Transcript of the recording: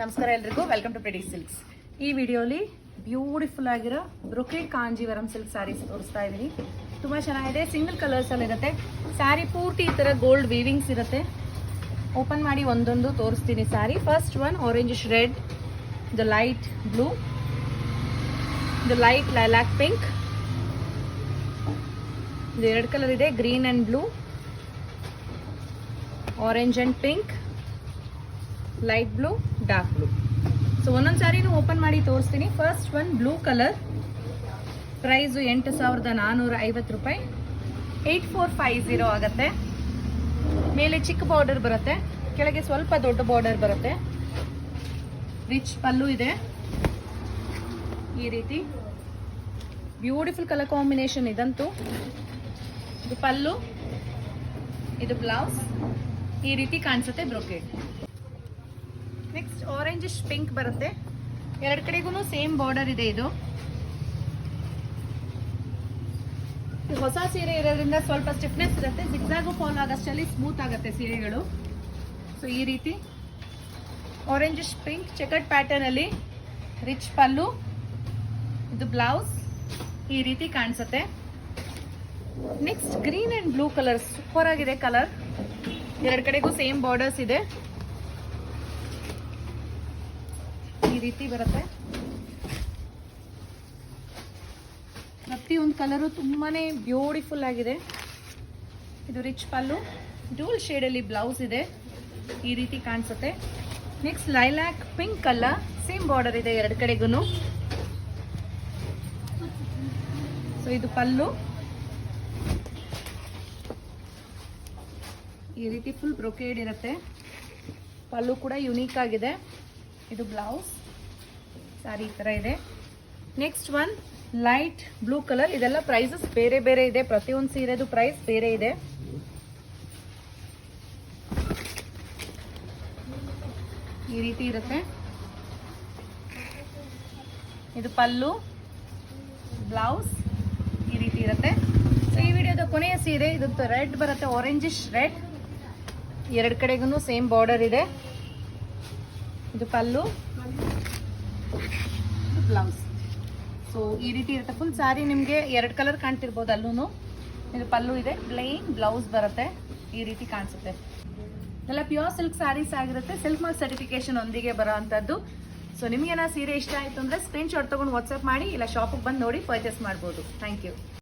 ನಮಸ್ಕಾರ ಎಲ್ರಿಗೂ. Welcome to ಪ್ರೆಡಿ silks ಈ ವಿಡಿಯೋಲಿ ಬ್ಯೂಟಿಫುಲ್ ಆಗಿರೋ ಬ್ರೊಕೆಟ್ ಕಾಂಜಿವರಂ ಸಿಲ್ಕ್ ಸ್ಯಾರೀಸ್ ತೋರಿಸ್ತಾ ಇದ್ದೀನಿ ತುಂಬ ಚೆನ್ನಾಗಿದೆ. ಸಿಂಗಲ್ ಕಲರ್ಸಲ್ಲಿ ಇರುತ್ತೆ. ಸ್ಯಾರಿ ಪೂರ್ತಿ ಈ ಥರ ಗೋಲ್ಡ್ ವೀವಿಂಗ್ಸ್ ಇರುತ್ತೆ. ಓಪನ್ ಮಾಡಿ ಒಂದೊಂದು ತೋರಿಸ್ತೀನಿ sari first one orange red the light blue the light lilac pink ಎರಡು ಕಲರ್ ಇದೆ. Green and blue orange and pink light blue dark so ಒಂದೊಂದು ಸಾರಿನೂ ಓಪನ್ ಮಾಡಿ ತೋರಿಸ್ತೀನಿ. First one blue colour price ಎಂಟು ಸಾವಿರದ ನಾನ್ನೂರ ಐವತ್ತು ರೂಪಾಯಿ. ಏಯ್ಟ್ ಫೋರ್ ಫೈವ್ ಝೀರೋ ಆಗುತ್ತೆ. ಮೇಲೆ ಚಿಕ್ಕ ಬಾರ್ಡರ್ ಬರುತ್ತೆ. ಕೆಳಗೆ ಸ್ವಲ್ಪ ದೊಡ್ಡ ಬಾರ್ಡರ್ ಬರುತ್ತೆ. ರಿಚ್ ಪಲ್ಲು ಇದೆ. ಈ ರೀತಿ. ಬ್ಯೂಟಿಫುಲ್ ಕಲರ್ ಕಾಂಬಿನೇಷನ್ ಇದಂತೂ. ಇದು ಪಲ್ಲು. ಇದು ಬ್ಲೌಸ್ ಈ ರೀತಿ ಕಾಣಿಸುತ್ತೆ ಬ್ರೊಕೆಟ್. ಆರೆಂಜಿಶ್ ಪಿಂಕ್ ಬರುತ್ತೆ. ಎರಡು ಕಡೆಗೂ ಸೇಮ್ ಬಾರ್ಡರ್ ಇದೆ ಇದು. ಹೊಸ ಸೀರೆ ಇರೋದ್ರಿಂದ ಸ್ವಲ್ಪ ಸ್ಟಿಫ್ನೆಸ್ ಇರುತ್ತೆ. ಜಿಗ್ಜಾಗು ಫಾಲ್ ಆಗಷ್ಟಲ್ಲಿ ಸ್ಮೂತ್ ಆಗುತ್ತೆ ಸೀರೆಗಳು. ಸೊ ಈ ರೀತಿ ಆರೆಂಜಿಶ್ ಪಿಂಕ್ ಚೆಕಟ್ ಪ್ಯಾಟರ್ನ್ ಅಲ್ಲಿ ರಿಚ್ ಪಲ್ಲು, ಇದು ಬ್ಲೌಸ್ ಈ ರೀತಿ ಕಾಣಿಸುತ್ತೆ. Next green and blue colour super ಆಗಿದೆ ಕಲರ್ ಎರಡು ಕಡೆಗೂ ಸೇಮ್ ಬಾರ್ಡರ್ಸ್ ಇದೆ. ಈ ರೀತಿ ಬರುತ್ತೆ. ಪ್ರತಿಯೊಂದು ಕಲರು ತುಂಬಾನೇ ಬ್ಯೂಟಿಫುಲ್ ಆಗಿದೆ. ಇದು ರಿಚ್ ಪಲ್ಲು ಡೂಲ್ ಶೇಡಲ್ಲಿ ಬ್ಲೌಸ್ ಇದೆ. ಈ ರೀತಿ ಕಾಣಿಸುತ್ತೆ. Next lilac pink colour same border ಇದೆ ಎರಡು ಕಡೆಗೂ ಸೊ ಇದು ಪಲ್ಲು ಈ ರೀತಿ ಫುಲ್ ಬ್ರೊಕೇಡ್ ಇರುತ್ತೆ. ಪಲ್ಲು ಕೂಡ ಯುನೀಕ್ ಆಗಿದೆ. ಇದು ಬ್ಲೌಸ್ ಸಾರಿ ಈ ಥರ ಇದೆ. Next one light blue colour ಇದೆಲ್ಲ ಪ್ರೈಸಸ್ ಬೇರೆ ಬೇರೆ ಇದೆ. ಪ್ರತಿಯೊಂದು ಸೀರೆದು ಪ್ರೈಸ್ ಬೇರೆ ಇದೆ. ಈ ರೀತಿ ಇರುತ್ತೆ. ಇದು ಪಲ್ಲು ಬ್ಲೌಸ್ ಈ ರೀತಿ ಇರುತ್ತೆ. ಸೊ ಈ ವಿಡಿಯೋದ ಕೊನೆಯ ಸೀರೆ ಇದು ರೆಡ್ ಬರುತ್ತೆ ಆರೆಂಜಿಶ್ ರೆಡ್ ಎರಡು ಕಡೆಗೂ ಸೇಮ್ ಬಾರ್ಡರ್ ಇದೆ. ಇದು ಪಲ್ಲು. ಬ್ಲೌಸ್. ಸೊ ಈ ರೀತಿ ಇರುತ್ತೆ. ಫುಲ್ ಸ್ಯಾರಿ ನಿಮಗೆ ಎರಡು ಕಲರ್ ಕಾಣ್ತಿರ್ಬೋದು ಅಲ್ಲೂ ಇದು ಪಲ್ಲು ಇದೆ. ಪ್ಲೇನ್ ಬ್ಲೌಸ್ ಬರುತ್ತೆ. ಈ ರೀತಿ ಕಾಣಿಸುತ್ತೆ. ಎಲ್ಲ ಪ್ಯೂರ್ ಸಿಲ್ಕ್ ಸ್ಯಾರೀಸ್ ಆಗಿರುತ್ತೆ. ಸಿಲ್ಕ್ ಮಾರ್ಕ್ ಸರ್ಟಿಫಿಕೇಶನ್ ಒಂದಿಗೆ ಬರೋ ಅಂಥದ್ದು. ಸೊ ನಿಮಗೇನೋ ಸೀರೆ ಇಷ್ಟ ಆಯಿತು ಅಂದರೆ ಸ್ಕ್ರೀನ್ಶಾಟ್ ತೊಗೊಂಡು ವಾಟ್ಸಪ್ ಮಾಡಿ ಇಲ್ಲ ಶಾಪಿಗೆ ಬಂದು ನೋಡಿ ಪರ್ಚೇಸ್ ಮಾಡ್ಬೋದು. Thank you